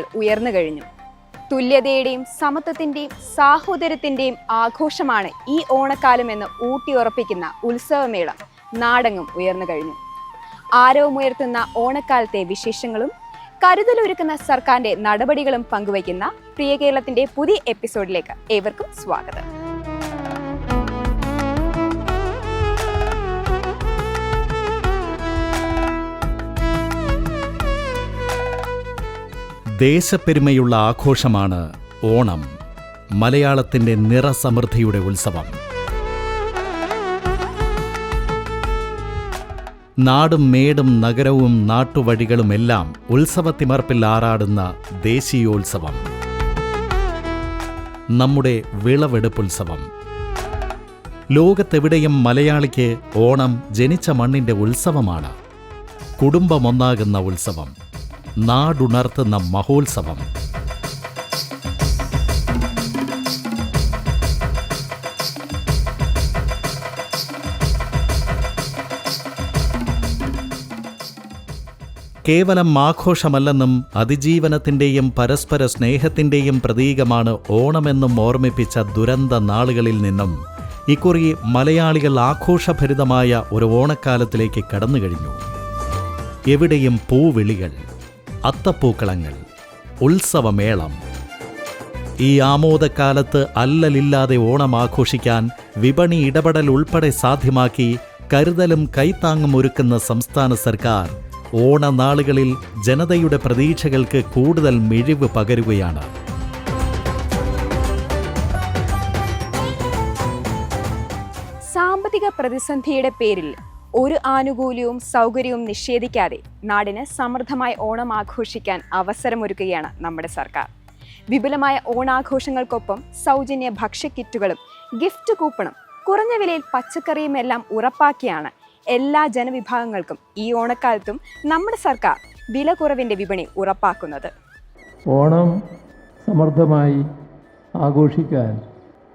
ഉയർന്നു കഴിഞ്ഞു. തുല്യതയുടെയും സമത്വത്തിന്റെയും സാഹോദര്യത്തിന്റെയും ആഘോഷമാണ് ഈ ഓണക്കാലം എന്ന് ഊട്ടിയുറപ്പിക്കുന്ന ഉത്സവമേളം നാടങ്ങും ഉയർന്നു കഴിഞ്ഞു. ആരവമുയർത്തുന്ന ഓണക്കാലത്തെ വിശേഷങ്ങളും കരുതലൊരുക്കുന്ന സർക്കാരിന്റെ നടപടികളും പങ്കുവയ്ക്കുന്ന പ്രിയ കേരളത്തിന്റെ പുതിയ എപ്പിസോഡിലേക്ക് ഏവർക്കും സ്വാഗതം. ദേശപ്പെരുമയുള്ള ആഘോഷമാണ് ഓണം മലയാളത്തിന്റെ നിറസമൃദ്ധിയുടെ ഉത്സവം. നാടും മേടും നഗരവും നാട്ടുവഴികളുമെല്ലാം ഉത്സവത്തിമർപ്പിൽ ആറാടുന്ന ദേശീയോത്സവം. നമ്മുടെ വിളവെടുപ്പുത്സവം. ലോകത്തെവിടെയും മലയാളിക്ക് ഓണം ജനിച്ച മണ്ണിന്റെ ഉത്സവമാണ്. കുടുംബമൊന്നാകുന്ന ഉത്സവം. നാടുണർത്തുന്ന മഹോത്സവം. കേവലം ആഘോഷമല്ലെന്നും അതിജീവനത്തിന്റെയും പരസ്പര സ്നേഹത്തിന്റെയും പ്രതീകമാണ് ഓണമെന്നും ഓർമ്മിപ്പിച്ച ദുരന്ത നാളുകളിൽ നിന്നും ഇക്കുറി മലയാളികൾ ആഘോഷഭരിതമായ ഒരു ഓണക്കാലത്തിലേക്ക് കടന്നുകഴിഞ്ഞു. എവിടെയും പൂവിളികൾ. അത്തപ്പൂക്കളങ്ങൾ ഉത്സവമേളം. ഈ ആമോദക്കാലത്ത് അല്ലലില്ലാതെ ഓണം ആഘോഷിക്കാൻ വിപണി ഇടപെടൽ ഉൾപ്പെടെ സാധ്യമാക്കി കരുതലും കൈത്താങ്ങും ഒരുക്കുന്ന സംസ്ഥാന സർക്കാർ ഓണനാളുകളിൽ ജനതയുടെ പ്രതീക്ഷകൾക്ക് കൂടുതൽ മിഴിവ് പകരുകയാണ്. സാമ്പത്തിക പ്രതിസന്ധിയുടെ പേരിൽ ഒരു ആനുകൂല്യവും സൗകര്യവും നിഷേധിക്കാതെ നാടിന് സമൃദ്ധമായ ഓണം ആഘോഷിക്കാൻ അവസരമൊരുക്കുകയാണ് നമ്മുടെ സർക്കാർ. വിപുലമായ ഓണാഘോഷങ്ങൾക്കൊപ്പം സൗജന്യ ഭക്ഷ്യക്കിറ്റുകളും ഗിഫ്റ്റ് കൂപ്പണും കുറഞ്ഞ വിലയിൽ പച്ചക്കറിയും എല്ലാം ഉറപ്പാക്കിയാണ് എല്ലാ ജനവിഭാഗങ്ങൾക്കും ഈ ഓണക്കാലത്തും നമ്മുടെ സർക്കാർ വില കുറവിന്റെ വിപണി ഉറപ്പാക്കുന്നത്. ഓണം സമൃദ്ധമായി ആഘോഷിക്കാൻ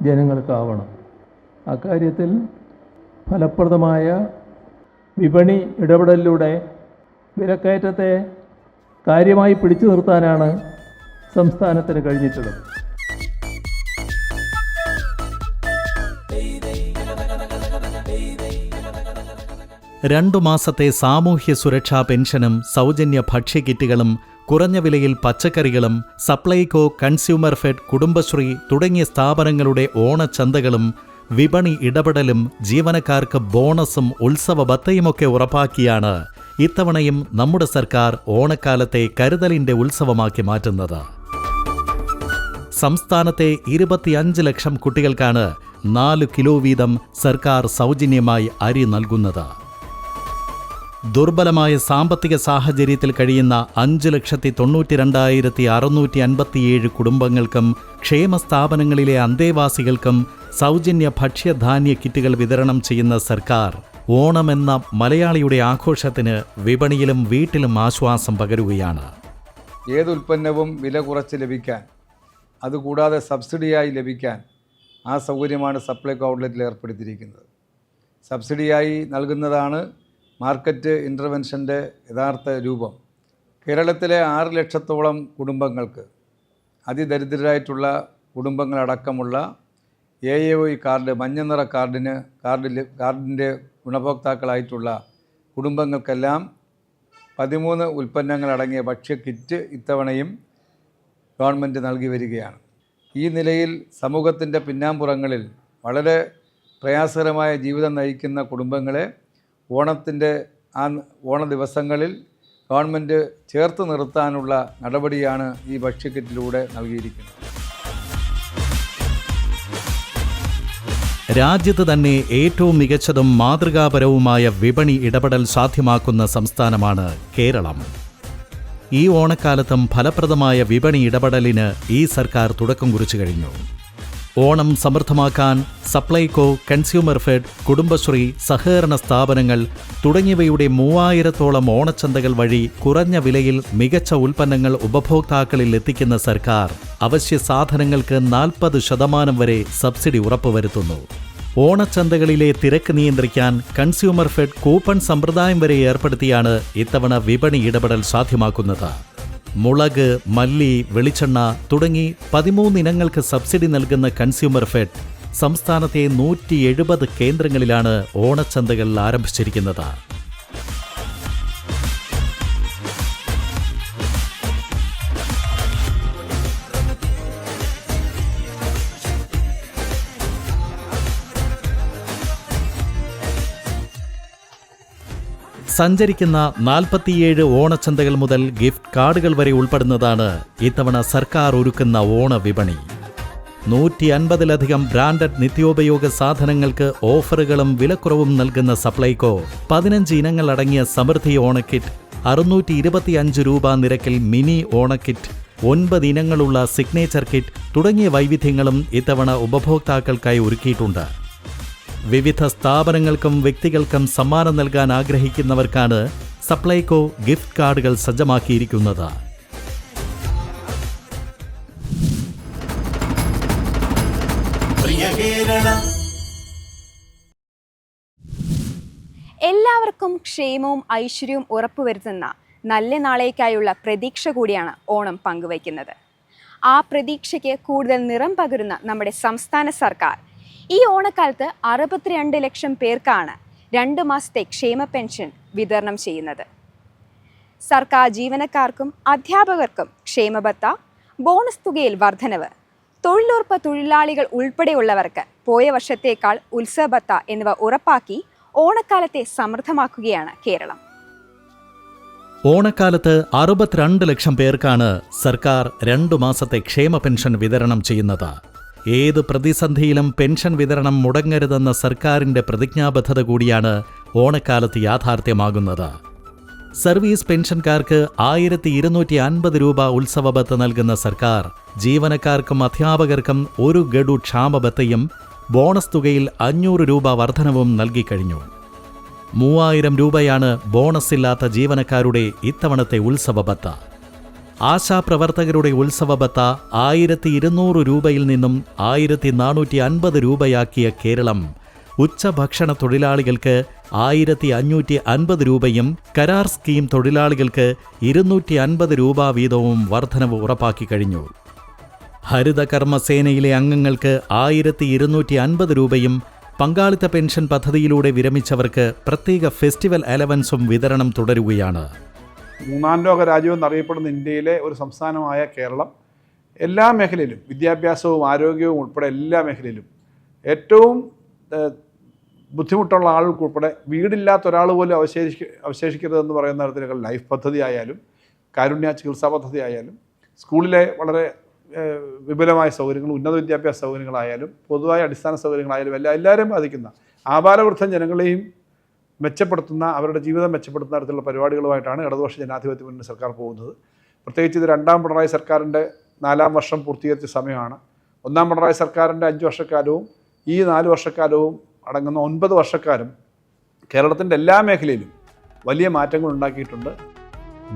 ജനങ്ങൾക്കാവണം. അക്കാര്യത്തിൽ ഫലപ്രദമായ വിപണി ഇടപെടലിലൂടെ വിലക്കയറ്റത്തെ കാര്യമായി പിടിച്ചു നിർത്താനാണ് സംസ്ഥാനത്തിന് കഴിഞ്ഞിട്ടുള്ളത്. രണ്ടു മാസത്തെ സാമൂഹ്യ സുരക്ഷാ പെൻഷനും സൗജന്യ ഭക്ഷ്യകിറ്റുകളും കുറഞ്ഞ വിലയിൽ പച്ചക്കറികളും സപ്ലൈകോ കൺസ്യൂമർ ഫെഡ് കുടുംബശ്രീ തുടങ്ങിയ സ്ഥാപനങ്ങളുടെ ഓണച്ചന്തകളും വിപണി ഇടപെടലും ജീവനക്കാർക്ക് ബോണസും ഉത്സവ ബത്തയുമൊക്കെ ഉറപ്പാക്കിയാണ് ഇത്തവണയും നമ്മുടെ സർക്കാർ ഓണക്കാലത്തെ കരുതലിന്റെ ഉത്സവമാക്കി മാറ്റുന്നത്. സംസ്ഥാനത്തെ ഇരുപത്തിയഞ്ച് ലക്ഷം കുട്ടികൾക്കാണ് നാല് കിലോ വീതം സർക്കാർ സൗജന്യമായി അരി നൽകുന്നത്. ദുർബലമായ സാമ്പത്തിക സാഹചര്യത്തിൽ കഴിയുന്ന അഞ്ച് ലക്ഷത്തി തൊണ്ണൂറ്റി രണ്ടായിരത്തി അറുന്നൂറ്റി അൻപത്തിയേഴ് കുടുംബങ്ങൾക്കും ക്ഷേമ സ്ഥാപനങ്ങളിലെ അന്തേവാസികൾക്കും സൗജന്യ ഭക്ഷ്യധാന്യ കിറ്റുകൾ വിതരണം ചെയ്യുന്ന സർക്കാർ ഓണമെന്ന മലയാളിയുടെ ആഘോഷത്തിന് വിപണിയിലും വീട്ടിലും ആശ്വാസം പകരുകയാണ്. ഏത് ഉൽപ്പന്നവും വില കുറച്ച് ലഭിക്കാൻ അതുകൂടാതെ സബ്സിഡിയായി ലഭിക്കാൻ ആ സൗകര്യമാണ് സപ്ലൈകോ ഔട്ട്ലെറ്റിൽ ഏർപ്പെടുത്തിയിരിക്കുന്നത്. സബ്സിഡിയായി നൽകുന്നതാണ് മാർക്കറ്റ് ഇന്റർവെൻഷന്റെ യഥാർത്ഥ രൂപം. കേരളത്തിലെ ആറ് ലക്ഷത്തോളം കുടുംബങ്ങൾക്ക് അതിദരിദ്രരായിട്ടുള്ള കുടുംബങ്ങളടക്കമുള്ള എ എ ഒ കാർഡ് മഞ്ഞനിറ കാർഡിന് കാർഡിൽ കാർഡിന്റെ ഗുണഭോക്താക്കളായിട്ടുള്ള കുടുംബങ്ങൾക്കെല്ലാം പതിമൂന്ന് ഉൽപ്പന്നങ്ങളടങ്ങിയ ഭക്ഷ്യ കിറ്റ് ഇത്തവണയും ഗവൺമെന്റ് നൽകി വരികയാണ്. ഈ നിലയിൽ സമൂഹത്തിന്റെ പിന്നാമ്പുറങ്ങളിൽ വളരെ പ്രയാസകരമായ ജീവിതം നയിക്കുന്ന കുടുംബങ്ങളെ ഓണത്തിന്റെ ആ ഓണ ദിവസങ്ങളിൽ ഗവൺമെന്റ് ചേർത്ത് നിർത്താനുള്ള നടപടിയാണ് ഈ ഭക്ഷ്യക്കിറ്റിലൂടെ നൽകിയിരിക്കുന്നത്. രാജ്യത്ത് തന്നെ ഏറ്റവും മികച്ചതും മാതൃകാപരവുമായ വിപണി ഇടപെടൽ സാധ്യമാക്കുന്ന സംസ്ഥാനമാണ് കേരളം. ഈ ഓണക്കാലത്തും ഫലപ്രദമായ വിപണി ഇടപെടലിന് ഈ സർക്കാർ തുടക്കം കുറിച്ചു കഴിഞ്ഞു. ഓണം സമൃദ്ധമാക്കാൻ സപ്ലൈകോ കൺസ്യൂമർ ഫെഡ് കുടുംബശ്രീ സഹകരണ സ്ഥാപനങ്ങൾ തുടങ്ങിയവയുടെ മൂവായിരത്തോളം ഓണച്ചന്തകൾ വഴി കുറഞ്ഞ വിലയിൽ മികച്ച ഉൽപ്പന്നങ്ങൾ ഉപഭോക്താക്കളിൽ എത്തിക്കുന്ന സർക്കാർ അവശ്യ സാധനങ്ങൾക്ക് നാൽപ്പത് ശതമാനം വരെ സബ്സിഡി ഉറപ്പുവരുത്തുന്നു. ഓണച്ചന്തകളിലെ തിരക്ക് നിയന്ത്രിക്കാൻ കൺസ്യൂമർ ഫെഡ് കൂപ്പൺ സമ്പ്രദായം വരെ ഏർപ്പെടുത്തിയാണ് ഇത്തവണ വിപണി ഇടപെടൽ സാധ്യമാക്കുന്നത്. മുളക് മല്ലി വെളിച്ചെണ്ണ തുടങ്ങി പതിമൂന്ന് ഇനങ്ങൾക്ക് സബ്സിഡി നൽകുന്ന കൺസ്യൂമർ ഫെഡ് സംസ്ഥാനത്തെ നൂറ്റി എഴുപത് കേന്ദ്രങ്ങളിലാണ് ഓണച്ചന്തകൾ ആരംഭിച്ചിരിക്കുന്നത്. സഞ്ചരിക്കുന്ന നാൽപ്പത്തിയേഴ് ഓണച്ചന്തകൾ മുതൽ ഗിഫ്റ്റ് കാർഡുകൾ വരെ ഉൾപ്പെടുന്നതാണ് ഇത്തവണ സർക്കാർ ഒരുക്കുന്ന ഓണ വിപണി. നൂറ്റി അൻപതിലധികം ബ്രാൻഡഡ് നിത്യോപയോഗ സാധനങ്ങൾക്ക് ഓഫറുകളും വിലക്കുറവും നൽകുന്ന സപ്ലൈകോ പതിനഞ്ച് ഇനങ്ങൾ അടങ്ങിയ സമൃദ്ധി ഓണക്കിറ്റ് അറുന്നൂറ്റി ഇരുപത്തിയഞ്ച് രൂപ നിരക്കിൽ മിനി ഓണക്കിറ്റ് ഒൻപത് ഇനങ്ങളുള്ള സിഗ്നേച്ചർ കിറ്റ് തുടങ്ങിയ വൈവിധ്യങ്ങളും ഇത്തവണ ഉപഭോക്താക്കൾക്കായി ഒരുക്കിയിട്ടുണ്ട്. വിവിധ സ്ഥാപനങ്ങൾക്കും വ്യക്തികൾക്കും സമ്മാനം നൽകാൻ ആഗ്രഹിക്കുന്നവർക്കാണ് സപ്ലൈകോ ഗിഫ്റ്റ് കാർഡുകൾ സജ്ജമാക്കിയിരിക്കുന്നത്. എല്ലാവർക്കും ക്ഷേമവും ഐശ്വര്യവും ഉറപ്പുവരുത്തുന്ന നല്ല നാളേക്കായുള്ള പ്രതീക്ഷ കൂടിയാണ് ഓണം പങ്കുവയ്ക്കുന്നത്. ആ പ്രതീക്ഷയ്ക്ക് കൂടുതൽ നിറം പകരുന്ന നമ്മുടെ സംസ്ഥാന സർക്കാർ ഈ ഓണക്കാലത്ത് അറുപത്തിരണ്ട് ലക്ഷം പേർക്കാണ് രണ്ട് മാസത്തെ ക്ഷേമ പെൻഷൻ വിതരണം ചെയ്യുന്നത്. സർക്കാർ ജീവനക്കാർക്കും അധ്യാപകർക്കും ക്ഷേമബത്ത ബോണസ് തുകയിൽ വർധനവ് തൊഴിലുറപ്പ് തൊഴിലാളികൾ ഉൾപ്പെടെയുള്ളവർക്ക് പോയ വർഷത്തേക്കാൾ ഉത്സവബത്ത എന്നിവ ഉറപ്പാക്കി ഓണക്കാലത്തെ സമൃദ്ധമാക്കുകയാണ് കേരളം. ഓണക്കാലത്ത് അറുപത്തിരണ്ട് ലക്ഷം പേർക്കാണ് സർക്കാർ രണ്ടു മാസത്തെ ക്ഷേമ പെൻഷൻ വിതരണം ചെയ്യുന്നത്. ഏത് പ്രതിസന്ധിയിലും പെൻഷൻ വിതരണം മുടങ്ങരുതെന്ന സർക്കാരിന്റെ പ്രതിജ്ഞാബദ്ധത കൂടിയാണ് ഓണക്കാലത്ത് യാഥാർത്ഥ്യമാകുന്നത്. സർവീസ് പെൻഷൻകാർക്ക് ആയിരത്തി ഇരുന്നൂറ്റി അൻപത് രൂപ ഉത്സവബത്ത് നൽകുന്ന സർക്കാർ ജീവനക്കാർക്കും അധ്യാപകർക്കും ഒരു ഗഡു ക്ഷാമബത്തയും ബോണസ് തുകയിൽ അഞ്ഞൂറ് രൂപ വർധനവും നൽകിക്കഴിഞ്ഞു. മൂവായിരം രൂപയാണ് ബോണസ് ഇല്ലാത്ത ജീവനക്കാരുടെ ഇത്തവണത്തെ ഉത്സവബത്ത. ആശാപ്രവർത്തകരുടെ ഉത്സവബത്ത ആയിരത്തി ഇരുന്നൂറ് രൂപയിൽ നിന്നും ആയിരത്തി നാനൂറ്റി അൻപത് രൂപയാക്കിയ കേരളം. ഉച്ചഭക്ഷണ തൊഴിലാളികൾക്ക് ആയിരത്തി അഞ്ഞൂറ്റി അൻപത് രൂപയും കരാർ സ്കീം തൊഴിലാളികൾക്ക് ഇരുന്നൂറ്റി അൻപത് രൂപ വീതവും വർധനവ് ഉറപ്പാക്കി കഴിഞ്ഞു. ഹരിതകർമ്മസേനയിലെ അംഗങ്ങൾക്ക് ആയിരത്തി ഇരുന്നൂറ്റി അൻപത് രൂപയും പങ്കാളിത്ത പെൻഷൻ പദ്ധതിയിലൂടെ വിരമിച്ചവർക്ക് പ്രത്യേക ഫെസ്റ്റിവൽ അലവൻസും വിതരണം തുടരുകയാണ്. മൂന്നാം ലോക രാജ്യം എന്നറിയപ്പെടുന്ന ഇന്ത്യയിലെ ഒരു സംസ്ഥാനമായ കേരളം. എല്ലാ മേഖലയിലും വിദ്യാഭ്യാസവും ആരോഗ്യവും ഉൾപ്പെടെ എല്ലാ മേഖലയിലും ഏറ്റവും ബുദ്ധിമുട്ടുള്ള ആളുകൾക്ക് ഉൾപ്പെടെ വീടില്ലാത്ത ഒരാൾ പോലും അവശേഷിക്ക അവശേഷിക്കരുതെന്ന് പറയുന്ന തരത്തിലുള്ള ലൈഫ് പദ്ധതി ആയാലും കാരുണ്യ ചികിത്സാ പദ്ധതി ആയാലും സ്കൂളിലെ വളരെ വിപുലമായ സൗകര്യങ്ങൾ ഉന്നത വിദ്യാഭ്യാസ സൗകര്യങ്ങളായാലും പൊതുവായ അടിസ്ഥാന സൗകര്യങ്ങളായാലും എല്ലാ എല്ലാവരെയും ബാധിക്കുന്ന ആപാലവൃദ്ധം ജനങ്ങളെയും മെച്ചപ്പെടുത്തുന്ന അവരുടെ ജീവിതം മെച്ചപ്പെടുത്തുന്ന തരത്തിലുള്ള പരിപാടികളുമായിട്ടാണ് ഇടതുപക്ഷ ജനാധിപത്യ മുന്നണി സർക്കാർ പോകുന്നത്. പ്രത്യേകിച്ച് ഇത് രണ്ടാം പിണറായി സർക്കാരിന്റെ നാലാം വർഷം പൂർത്തീകരിച്ച സമയമാണ്. ഒന്നാം പിണറായി സർക്കാരിന്റെ അഞ്ച് വർഷക്കാലവും ഈ നാല് വർഷക്കാലവും അടങ്ങുന്ന ഒൻപത് വർഷക്കാലം കേരളത്തിന്റെ എല്ലാ മേഖലയിലും വലിയ മാറ്റങ്ങൾ ഉണ്ടാക്കിയിട്ടുണ്ട്.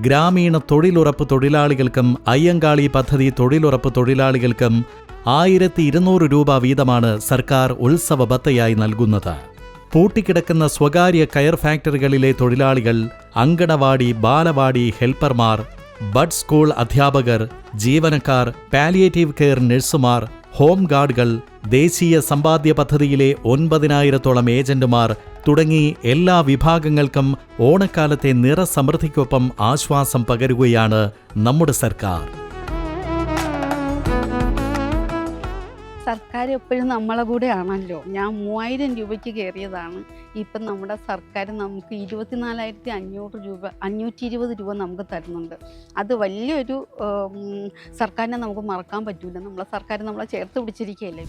ഗ്രാമീണ തൊഴിലുറപ്പ് തൊഴിലാളികൾക്കും അയ്യങ്കാളി പദ്ധതി തൊഴിലുറപ്പ് തൊഴിലാളികൾക്കും ആയിരത്തി ഇരുന്നൂറ് രൂപ വീതമാണ് സർക്കാർ ഉത്സവ ബത്തയായി നൽകുന്നത്. പൂട്ടിക്കിടക്കുന്ന സ്വകാര്യ കയർ ഫാക്ടറികളിലെ തൊഴിലാളികൾ അങ്കണവാടി ബാലവാടി ഹെൽപ്പർമാർ ബഡ് സ്കൂൾ അധ്യാപകർ ജീവനക്കാർ പാലിയേറ്റീവ് കെയർ നഴ്സുമാർ ഹോം ഗാർഡുകൾ ദേശീയ സമ്പാദ്യ പദ്ധതിയിലെ ഒൻപതിനായിരത്തോളം ഏജന്റുമാർ തുടങ്ങി എല്ലാ വിഭാഗങ്ങൾക്കും ഓണക്കാലത്തെ നിറസമൃദ്ധിക്കൊപ്പം ആശ്വാസം പകരുകയാണ് നമ്മുടെ സർക്കാർ. സർക്കാർ എപ്പോഴും നമ്മളെ കൂടെ ആണല്ലോ ഞാൻ മൂവായിരം രൂപയ്ക്ക് കയറിയതാണ്. ഇപ്പം നമ്മുടെ സർക്കാർ നമുക്ക് ഇരുപത്തിനാലായിരത്തി അഞ്ഞൂറ് രൂപ അഞ്ഞൂറ്റി ഇരുപത് രൂപ നമുക്ക് തരുന്നുണ്ട്. അത് വലിയൊരു സർക്കാരിനെ നമുക്ക് മറക്കാൻ പറ്റില്ല നമ്മളെ സർക്കാർ നമ്മളെ ചേർത്ത് പിടിച്ചിരിക്കുകയല്ലേ?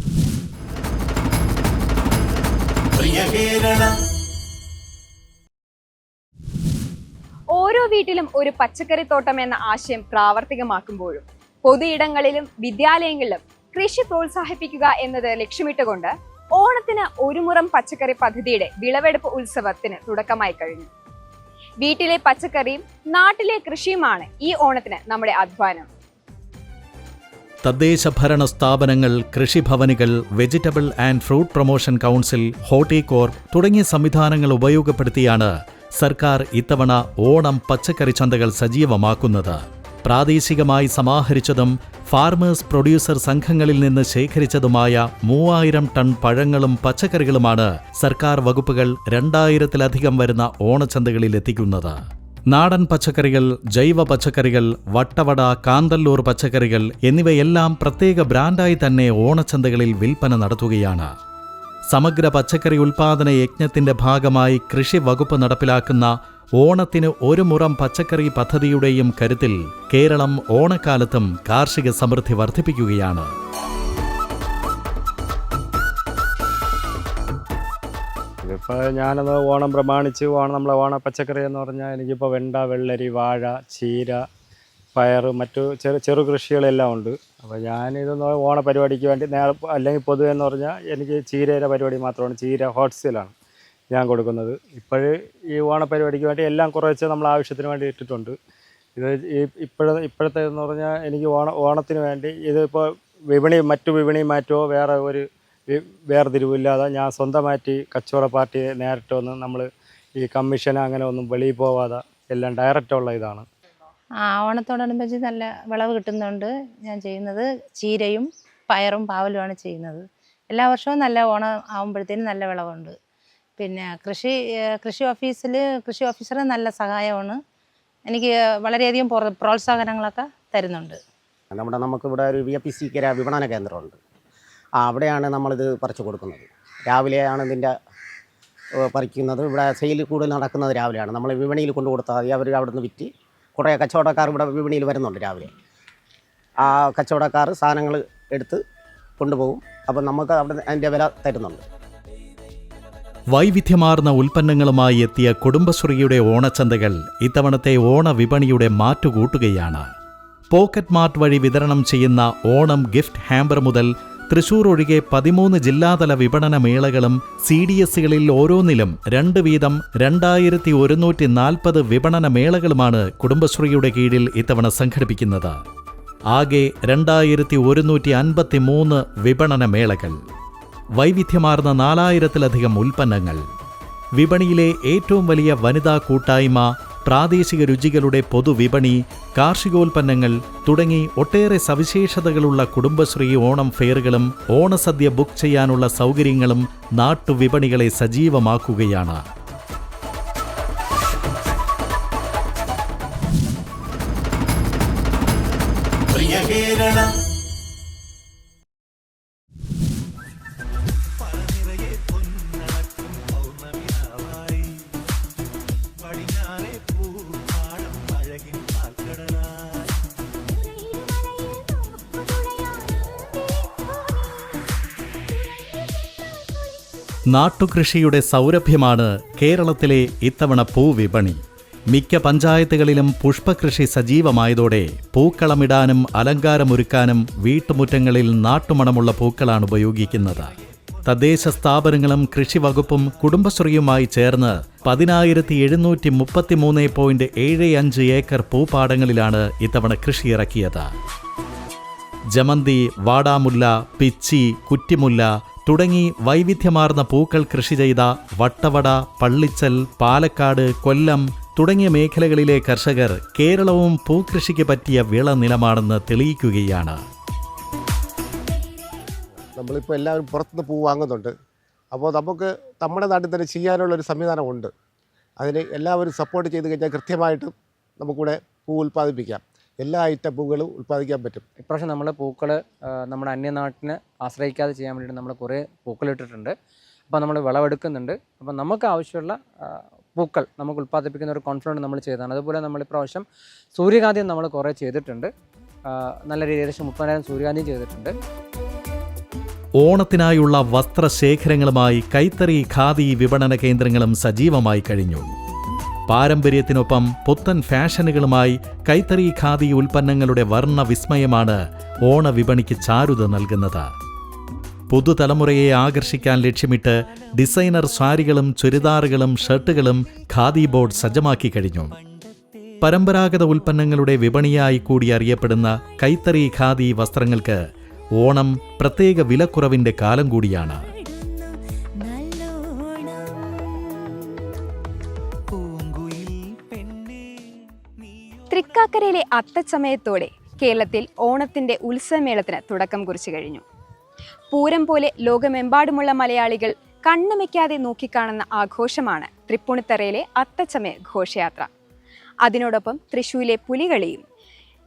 ഓരോ വീട്ടിലും ഒരു പച്ചക്കറി തോട്ടം എന്ന ആശയം പ്രാവർത്തികമാക്കുമ്പോഴും പൊതുയിടങ്ങളിലും വിദ്യാലയങ്ങളിലും കൃഷി പ്രോത്സാഹിപ്പിക്കുക എന്നത് ലക്ഷ്യമിട്ടുകൊണ്ട് ഓണത്തിന് ഒരുമുറം പച്ചക്കറി പദ്ധതിയുടെ വിളവെടുപ്പ് ഉത്സവത്തിന് തുടക്കമായി കഴിഞ്ഞു. വീട്ടിലെ പച്ചക്കറിയും നാട്ടിലെ കൃഷിയുമാണ് ഈ ഓണത്തിന് നമ്മുടെ അധ്വാനം. തദ്ദേശ ഭരണ സ്ഥാപനങ്ങൾ കൃഷിഭവനുകൾ vegetable and fruit promotion council Horticorp തുടങ്ങിയ സംവിധാനങ്ങൾ ഉപയോഗപ്പെടുത്തിയാണ് സർക്കാർ ഇത്തവണ ഓണം പച്ചക്കറി ചന്തകൾ സജീവമാക്കുന്നത്. പ്രാദേശികമായി സമാഹരിച്ചതും ഫാർമേഴ്സ് പ്രൊഡ്യൂസർ സംഘങ്ങളിൽ നിന്ന് ശേഖരിച്ചതുമായ മൂവായിരം ടൺ പഴങ്ങളും പച്ചക്കറികളുമാണ് സർക്കാർ വകുപ്പുകൾ രണ്ടായിരത്തിലധികം വരുന്ന ഓണച്ചന്തകളിൽ എത്തിക്കുന്നത്. നാടൻ പച്ചക്കറികൾ ജൈവ പച്ചക്കറികൾ വട്ടവട കാന്തല്ലൂർ പച്ചക്കറികൾ എന്നിവയെല്ലാം പ്രത്യേക ബ്രാൻഡായി തന്നെ ഓണച്ചന്തകളിൽ വിൽപ്പന നടത്തുകയാണ്. സമഗ്ര പച്ചക്കറി ഉൽപാദന യജ്ഞത്തിന്റെ ഭാഗമായി കൃഷി വകുപ്പ് നടപ്പിലാക്കുന്ന ഓണത്തിന് ഒരു മുറം പച്ചക്കറി പദ്ധതിയുടെയും കരുത്തിൽ കേരളം ഓണക്കാലത്തും കാർഷിക സമൃദ്ധി വർദ്ധിപ്പിക്കുകയാണ്. ഇപ്പോൾ ഞാനത് ഓണം പ്രമാണിച്ച് ഓണം നമ്മളെ ഓണ പച്ചക്കറി എന്ന് പറഞ്ഞാൽ എനിക്കിപ്പോൾ വെണ്ട വെള്ളരി വാഴ ചീര പയർ മറ്റു ചെറു ചെറു കൃഷികളെല്ലാം ഉണ്ട്. അപ്പോൾ ഞാനിതൊന്ന് ഓണ പരിപാടിക്ക് വേണ്ടി നേരെ അല്ലെങ്കിൽ പൊതുവെ എന്ന് പറഞ്ഞാൽ എനിക്ക് ചീരയുടെ പരിപാടി മാത്രമാണ്. ചീര ഹോട്ട്സെയിലാണ് ഞാൻ കൊടുക്കുന്നത്. ഇപ്പോൾ ഈ ഓണ പരിപാടിക്ക് വേണ്ടി എല്ലാം കുറച്ച് നമ്മൾ ആവശ്യത്തിന് വേണ്ടി ഇട്ടിട്ടുണ്ട്. ഇത് ഈ ഇപ്പോഴത്തെ ഇപ്പോഴത്തെ എന്ന് പറഞ്ഞാൽ എനിക്ക് ഓണ ഓണത്തിന് വേണ്ടി ഇതിപ്പോൾ വിപണി മറ്റു വിപണി മാറ്റോ വേറെ ഒരു വേർതിരിവില്ലാതെ ഞാൻ സ്വന്തമായിട്ട് കച്ചവട പാർട്ടിയെ നേരിട്ട് നമ്മൾ ഈ കമ്മീഷൻ അങ്ങനെ ഒന്നും വെളിയിൽ പോവാതെ എല്ലാം ഡയറക്റ്റ് ഉള്ള ഇതാണ്. ആ ഓണത്തോടനുബന്ധിച്ച് നല്ല വിളവ് കിട്ടുന്നുണ്ട് ഞാൻ ചെയ്യുന്നത്. ചീരയും പയറും പാവലുമാണ് ചെയ്യുന്നത്. എല്ലാ വർഷവും നല്ല ഓണം ആകുമ്പോഴത്തേനും നല്ല വിളവുണ്ട്. പിന്നെ കൃഷി കൃഷി ഓഫീസിൽ കൃഷി ഓഫീസറെ നല്ല സഹായമാണ്. എനിക്ക് വളരെയധികം പ്രോ പ്രോത്സാഹനങ്ങളൊക്കെ തരുന്നുണ്ട്. നമ്മുടെ നമുക്കിവിടെ ഒരു വി എ പി സി കര വിപണന കേന്ദ്രമുണ്ട്. ആ അവിടെയാണ് നമ്മളിത് പറിച്ചു കൊടുക്കുന്നത്. രാവിലെയാണ് ഇതിന്റെ പറിക്കുന്നത്. ഇവിടെ സെയിൽ കൂടുതൽ നടക്കുന്നത് രാവിലെയാണ്. നമ്മൾ വിപണിയിൽ കൊണ്ടു കൊടുത്താൽ മതി. അവർ അവിടെ നിന്ന് വിറ്റ് കുറേ കച്ചവടക്കാർ ഇവിടെ വിപണിയിൽ വരുന്നുണ്ട് രാവിലെ. ആ കച്ചവടക്കാർ സാധനങ്ങൾ എടുത്ത് കൊണ്ടുപോകും. അപ്പം നമുക്ക് അവിടെ അതിന്റെ വില തരുന്നുണ്ട്. വൈവിധ്യമാർന്ന ഉൽപ്പന്നങ്ങളുമായി എത്തിയ കുടുംബശ്രീയുടെ ഓണച്ചന്തകൾ ഇത്തവണത്തെ ഓണവിപണിയുടെ മാറ്റുകൂട്ടുകയാണ്. പോക്കറ്റ് മാർട്ട് വഴി വിതരണം ചെയ്യുന്ന ഓണം ഗിഫ്റ്റ് ഹാമ്പർ മുതൽ തൃശൂർ ഒഴികെ പതിമൂന്ന് ജില്ലാതല വിപണന മേളകളും സി ഡി എസുകളിൽ ഓരോന്നിലും രണ്ട് വീതം രണ്ടായിരത്തി ഒരുന്നൂറ്റി നാൽപ്പത് വിപണന മേളകളുമാണ് കുടുംബശ്രീയുടെ കീഴിൽ ഇത്തവണ സംഘടിപ്പിക്കുന്നത്. ആകെ രണ്ടായിരത്തി ഒരുന്നൂറ്റി അൻപത്തി മൂന്ന് വിപണന മേളകൾ. വൈവിധ്യമാർന്ന നാലായിരത്തിലധികം ഉൽപ്പന്നങ്ങൾ. വിപണിയിലെ ഏറ്റവും വലിയ വനിതാ കൂട്ടായ്മ പ്രാദേശിക രുചികളുടെ പൊതുവിപണി കാർഷികോൽപ്പന്നങ്ങൾ തുടങ്ങി ഒട്ടേറെ സവിശേഷതകളുള്ള കുടുംബശ്രീ ഓണം ഫെയറുകളും ഓണസദ്യ ബുക്ക് ചെയ്യാനുള്ള സൗകര്യങ്ങളും നാട്ടുവിപണികളെ സജീവമാക്കുകയാണ്. നാട്ടുകൃഷിയുടെ സൗരഭ്യമാണ് കേരളത്തിലെ ഇത്തവണ പൂവിപണി മിക്ക പഞ്ചായത്തുകളിലും പുഷ്പകൃഷി സജീവമായതോടെ പൂക്കളമിടാനും അലങ്കാരമൊരുക്കാനും വീട്ടുമുറ്റങ്ങളിൽ നാട്ടുമണമുള്ള പൂക്കളാണ് ഉപയോഗിക്കുന്നത്. തദ്ദേശ സ്ഥാപനങ്ങളും കൃഷിവകുപ്പും കുടുംബശ്രീയുമായി ചേർന്ന് പതിനായിരത്തി എഴുന്നൂറ്റി മുപ്പത്തിമൂന്ന് പോയിന്റ് ഏഴ് അഞ്ച് ഏക്കർ പൂപ്പാടങ്ങളിലാണ് ഇത്തവണ കൃഷിയിറക്കിയത് ജമന്തി വാടാമുല്ല പിച്ചി കുറ്റിമുല്ല തുടങ്ങി വൈവിധ്യമാർന്ന പൂക്കൾ കൃഷി ചെയ്ത വട്ടവട പള്ളിച്ചൽ പാലക്കാട് കൊല്ലം തുടങ്ങിയ മേഖലകളിലെ കർഷകർ കേരളവും പൂക്കൃഷിക്ക് പറ്റിയ വിളനിലമാണെന്ന് തെളിയിക്കുകയാണ്. നമ്മളിപ്പോൾ എല്ലാവരും പുറത്തുനിന്ന് പൂ വാങ്ങുന്നുണ്ട്. അപ്പോൾ നമുക്ക് നമ്മുടെ നാട്ടിൽ തന്നെ ചെയ്യാനുള്ള ഒരു സംവിധാനമുണ്ട് അതിന് എല്ലാവരും സപ്പോർട്ട് ചെയ്ത് കഴിഞ്ഞാൽ കൃത്യമായിട്ടും നമുക്കിവിടെ പൂ ഉൽപ്പാദിപ്പിക്കാം. എല്ലാ ഐറ്റം പൂക്കളും ഉൽപ്പാദിക്കാൻ പറ്റും. ഇപ്രാവശ്യം നമ്മൾ പൂക്കൾ നമ്മുടെ അന്യനാട്ടിനെ ആശ്രയിക്കാതെ ചെയ്യാൻ വേണ്ടിയിട്ട് നമ്മൾ കുറേ പൂക്കൾ ഇട്ടിട്ടുണ്ട് അപ്പോൾ നമ്മൾ വിളവെടുക്കുന്നുണ്ട്. അപ്പോൾ നമുക്ക് ആവശ്യമുള്ള പൂക്കൾ നമുക്ക് ഉൽപ്പാദിപ്പിക്കുന്ന ഒരു കോൺഫിഡന്റ് നമ്മൾ ചെയ്തതാണ്. അതുപോലെ നമ്മൾ ഇപ്രാവശ്യം സൂര്യകാന്തിയും നമ്മൾ കുറേ ചെയ്തിട്ടുണ്ട്. നല്ല രീതിയിൽ ഏകദേശം മുപ്പതിനായിരം സൂര്യകാന്തിയും ചെയ്തിട്ടുണ്ട്. ഓണത്തിനായുള്ള വസ്ത്രശേഖരങ്ങളുമായി കൈത്തറി ഖാദി വിപണന കേന്ദ്രങ്ങളും സജീവമായി കഴിഞ്ഞു. പാരമ്പര്യത്തിനൊപ്പം പുത്തൻ ഫാഷനുകളുമായി കൈത്തറി ഖാദി ഉൽപ്പന്നങ്ങളുടെ വർണ വിസ്മയമാണ് ഓണവിപണിക്ക് ചാരുത നൽകുന്നത്. പുതുതലമുറയെ ആകർഷിക്കാൻ ലക്ഷ്യമിട്ട് ഡിസൈനർ സാരികളും ചുരിദാറുകളും ഷർട്ടുകളും ഖാദി ബോർഡ് സജ്ജമാക്കി കഴിഞ്ഞു. പരമ്പരാഗത ഉൽപ്പന്നങ്ങളുടെ വിപണിയായി കൂടി അറിയപ്പെടുന്ന കൈത്തറി ഖാദി വസ്ത്രങ്ങൾക്ക് ഓണം പ്രത്യേക വിലക്കുറവിന്റെ കാലം കൂടിയാണ്. തൃക്കാക്കരയിലെ അത്തച്ചമയത്തോടെ കേരളത്തിൽ ഓണത്തിന്റെ ഉത്സവമേളത്തിന് തുടക്കം കുറിച്ചു കഴിഞ്ഞു. പൂരം പോലെ ലോകമെമ്പാടുമുള്ള മലയാളികൾ കണ്ണുമയ്ക്കാതെ നോക്കിക്കാണുന്ന ആഘോഷമാണ് തൃപ്പൂണിത്തറയിലെ അത്തച്ചമയ ഘോഷയാത്ര. അതിനോടൊപ്പം തൃശൂരിലെ പുലികളിയും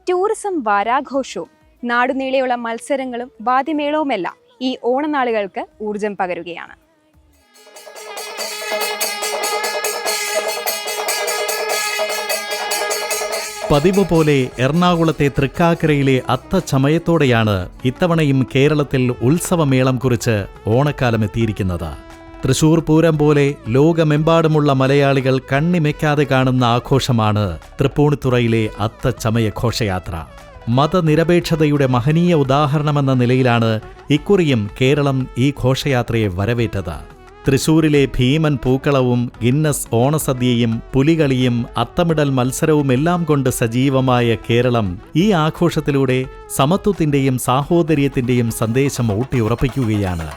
ടൂറിസം വാരാഘോഷവും നാടുനീളെയുള്ള മത്സരങ്ങളും വാദ്യമേളവുമെല്ലാം ഈ ഓണനാളുകൾക്ക് ഊർജം പകരുകയാണ്. പതിവ് പോലെ എറണാകുളത്തെ തൃക്കാക്കരയിലെ അത്തച്ചമയത്തോടെയാണ് ഇത്തവണയും കേരളത്തിൽ ഉത്സവമേളം കുറിച്ച് ഓണക്കാലം എത്തിയിരിക്കുന്നത് തൃശൂർ പൂരം പോലെ ലോകമെമ്പാടുമുള്ള മലയാളികൾ കണ്ണിമയ്ക്കാതെ കാണുന്ന ആഘോഷമാണ് തൃപ്പൂണിത്തുറയിലെ അത്തച്ചമയ ഘോഷയാത്ര മതനിരപേക്ഷതയുടെ മഹനീയ ഉദാഹരണമെന്ന നിലയിലാണ് ഇക്കുറിയും കേരളം ഈ ഘോഷയാത്രയെ വരവേറ്റത്. തൃശൂരിലെ ഭീമൻ പൂക്കളവും ഗിന്നസ് ഓണസദ്യയും പുലികളിയും അത്തമിടൽ മത്സരവും എല്ലാം കൊണ്ട് സജീവമായ കേരളം ഈ ആഘോഷത്തിലൂടെ സമത്വത്തിന്റെയും സാഹോദര്യത്തിന്റെയും സന്ദേശം ഊട്ടിയുറപ്പിക്കുകയാണ്.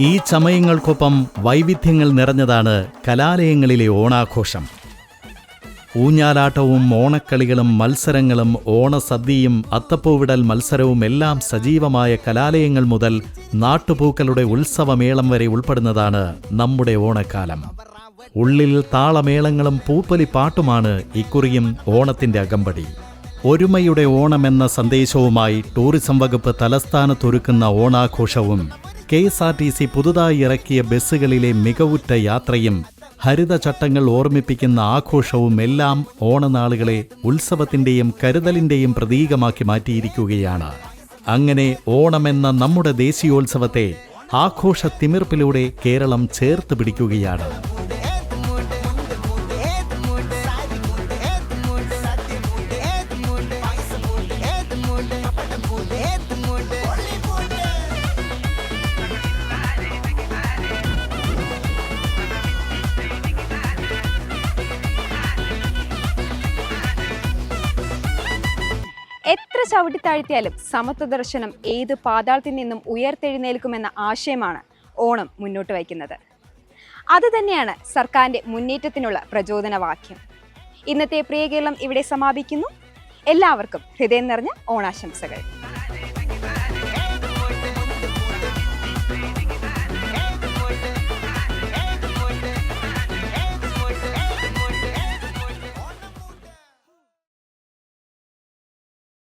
ഈ ചമയങ്ങൾക്കൊപ്പം വൈവിധ്യങ്ങൾ നിറഞ്ഞതാണ് കലാലയങ്ങളിലെ ഓണാഘോഷം. ഊഞ്ഞാലാട്ടവും ഓണക്കളികളും മത്സരങ്ങളും ഓണസദ്യയും അത്തപ്പൂവിടൽ മത്സരവും എല്ലാം സജീവമായ കലാലയങ്ങൾ മുതൽ നാട്ടുപൂക്കളുടെ ഉത്സവമേളം വരെ ഉൾപ്പെടുന്നതാണ് നമ്മുടെ ഓണക്കാലം. ഉള്ളിൽ താളമേളങ്ങളും പൂപ്പലി പാട്ടുമാണ് ഇക്കുറിയും ഓണത്തിന്റെ അകമ്പടി. ഒരുമയുടെ ഓണമെന്ന സന്ദേശവുമായി ടൂറിസം വകുപ്പ് തലസ്ഥാനത്തൊരുക്കുന്ന ഓണാഘോഷവും K S R T C പുതുതായി ഇറക്കിയ ബസ്സുകളിലെ മികവുറ്റ യാത്രയും ഹരിത ചട്ടങ്ങൾ ഓർമ്മിപ്പിക്കുന്ന ആഘോഷവും എല്ലാം ഓണനാളുകളെ ഉത്സവത്തിന്റെയും കരുതലിന്റെയും പ്രതീകമാക്കി മാറ്റിയിരിക്കുകയാണ്. അങ്ങനെ ഓണമെന്ന നമ്മുടെ ദേശീയോത്സവത്തെ ആഘോഷ തിമിർപ്പിലൂടെ കേരളം ചേർത്ത് പിടിക്കുകയാണ്. എത്ര ചവിട്ടി താഴ്ത്തിയാലും സമത്വ ദർശനം ഏത് പാതാളത്തിൽ നിന്നും ഉയർത്തെഴുന്നേൽക്കുമെന്ന ആശയമാണ് ഓണം മുന്നോട്ട് വയ്ക്കുന്നത്. അതുതന്നെയാണ് സർക്കാരിന്റെ മുന്നേറ്റത്തിനുള്ള പ്രചോദനവാക്യം ഇന്നത്തെ പ്രിയ കേരളം ഇവിടെ സമാപിക്കുന്നു. എല്ലാവർക്കും ഹൃദയം നിറഞ്ഞ ഓണാശംസകൾ.